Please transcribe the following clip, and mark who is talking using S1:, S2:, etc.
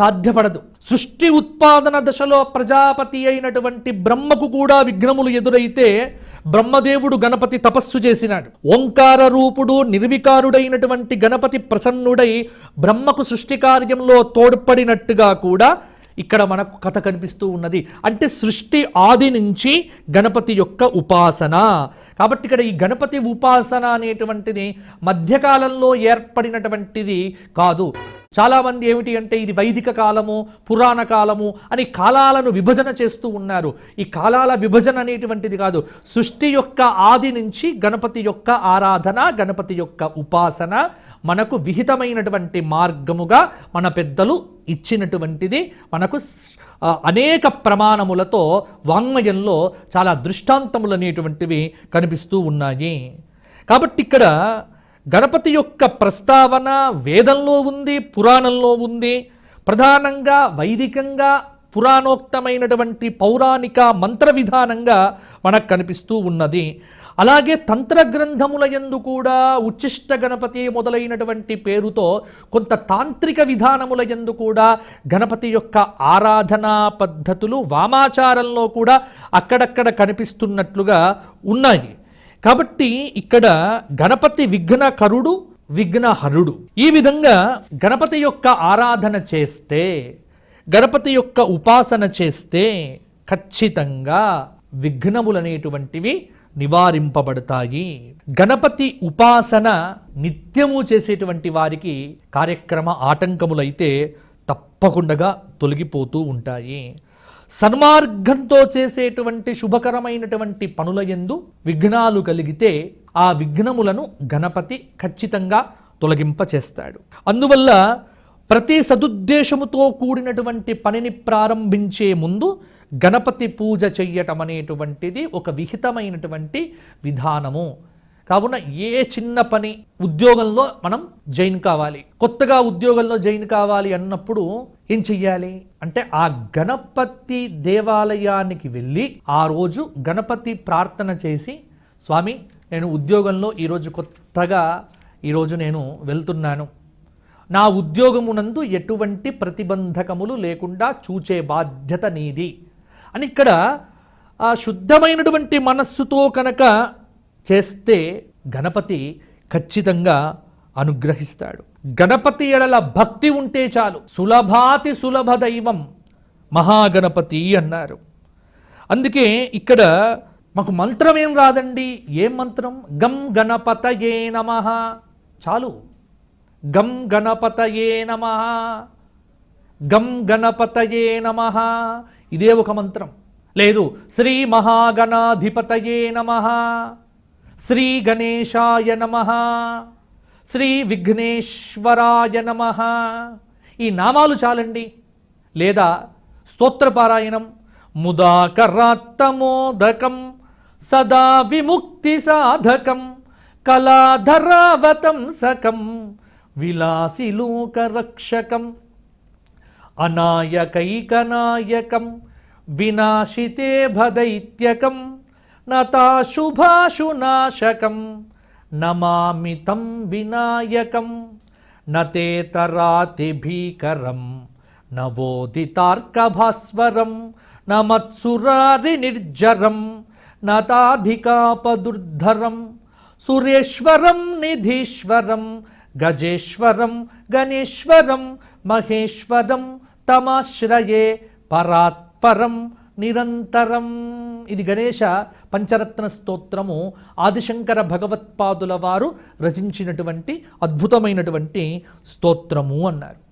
S1: సాధ్యపడదు. సృష్టి ఉత్పాదన దశలో ప్రజాపతి అయినటువంటి బ్రహ్మకు కూడా విఘ్నములు ఎదురైతే బ్రహ్మదేవుడు గణపతి తపస్సు చేసినాడు. ఓంకార రూపుడు నిర్వికారుడైనటువంటి గణపతి ప్రసన్నుడై బ్రహ్మకు సృష్టి కార్యంలో తోడ్పడినట్టుగా కూడా ఇక్కడ మనకు కథ కనిపిస్తూ ఉన్నది. అంటే సృష్టి ఆది నుంచి గణపతి యొక్క ఉపాసన. కాబట్టి ఇక్కడ ఈ గణపతి ఉపాసన అనేటువంటిది మధ్యకాలంలో ఏర్పడినటువంటిది కాదు. చాలామంది ఏమిటి అంటే ఇది వైదిక కాలము పురాణ కాలము అని కాలాలను విభజన చేస్తూ ఉన్నారు. ఈ కాలాల విభజన అనేటువంటిది కాదు. సృష్టి యొక్క ఆది నుంచి గణపతి యొక్క ఆరాధన గణపతి యొక్క ఉపాసన మనకు విహితమైనటువంటి మార్గముగా మన పెద్దలు ఇచ్చినటువంటిది. మనకు అనేక ప్రమాణములతో వాంగ్మయంలో చాలా దృష్టాంతములు అనేటువంటివి కనిపిస్తూ ఉన్నాయి. కాబట్టి ఇక్కడ గణపతి యొక్క ప్రస్తావన వేదంలో ఉంది పురాణంలో ఉంది. ప్రధానంగా వైదికంగా పురాణోక్తమైనటువంటి పౌరాణిక మంత్ర విధానంగా మనకు కనిపిస్తూ ఉన్నది. అలాగే తంత్ర గ్రంథముల యందు కూడా ఉచ్చిష్ట గణపతి మొదలైనటువంటి పేరుతో కొంత తాంత్రిక విధానముల యందు కూడా గణపతి యొక్క ఆరాధనా పద్ధతులు వామాచారంలో కూడా అక్కడక్కడ కనిపిస్తున్నట్లుగా ఉన్నాయి. కాబట్టి ఇక్కడ గణపతి విఘ్నకరుడు విఘ్నహరుడు. ఈ విధంగా గణపతి యొక్క ఆరాధన చేస్తే గణపతి యొక్క ఉపాసన చేస్తే ఖచ్చితంగా విఘ్నములనేటువంటివి నివారింపబడతాయి. గణపతి ఉపాసన నిత్యము చేసేటువంటి వారికి కార్యక్రమ ఆటంకములైతే తప్పకుండా తొలగిపోతూ ఉంటాయి. సన్మార్గంతో చేసేటువంటి శుభకరమైనటువంటి పనుల యందు విఘ్నాలు కలిగితే ఆ విఘ్నములను గణపతి ఖచ్చితంగా తొలగింపచేస్తాడు. అందువల్ల ప్రతి సదుద్దేశముతో కూడినటువంటి పనిని ప్రారంభించే ముందు గణపతి పూజ చెయ్యటం అనేటువంటిది ఒక విహితమైనటువంటి విధానము. కావున ఏ చిన్న పని ఉద్యోగంలో మనం జైన్ కావాలి. కొత్తగా ఉద్యోగంలో జైన్ కావాలి అన్నప్పుడు ఏం చెయ్యాలి? అంటే ఆ గణపతి దేవాలయానికి వెళ్ళి ఆ రోజు గణపతి ప్రార్థన చేసి స్వామి నేను ఉద్యోగంలో ఈరోజు కొత్తగా ఈరోజు నేను వెళ్తున్నాను. నా ఉద్యోగమునందు ఎటువంటి ప్రతిబంధకములు లేకుండా చూచే బాధ్యత నీది. అని ఇక్కడ ఆ శుద్ధమైనటువంటి మనస్సుతో కనుక చేస్తే గణపతి ఖచ్చితంగా అనుగ్రహిస్తాడు. గణపతి ఎడల భక్తి ఉంటే చాలు. సులభాతి సులభ దైవం మహాగణపతి అన్నారు. అందుకే ఇక్కడ మాకు మంత్రం ఏం రాదండి? ఏం మంత్రం? గం గణపతయే నమ. చాలు. గం గణపతయే నమ. గం గణపతయే నమ. ఇదే ఒక మంత్రం. లేదు. శ్రీ మహాగణాధిపతయే నమ. శ్రీ గణేశాయ నమ. శ్రీ విఘ్నేశ్వరాయ నమ. ఈ నామాలు చాలండి. లేదా స్తోత్రపారాయణం ముదాకరాత్తమోదకం సదా విముక్తి సాధకం కళాధరావతం సకం విలాసిలోకరక్షకం అనాయకైకనాయకం వినాశితే భదైత్యకం నతాశుభాశునాశకం नमामि तं विनायकं, न तेतरातिभीकरं न वोदितार्कभास्वरं न मत्सुरारिनिर्जरं न ताधिकापदुर्धरं, सुरेश्वरं निधीश्वरं, गजेश्वरं गणेश्वरं, महेश्वरं तमाश्रये परात्परं నిరంతరం. ఇది గణేష పంచరత్న స్తోత్రము. ఆదిశంకర భగవత్పాదుల వారు రచించినటువంటి అద్భుతమైనటువంటి స్తోత్రము అన్నారు.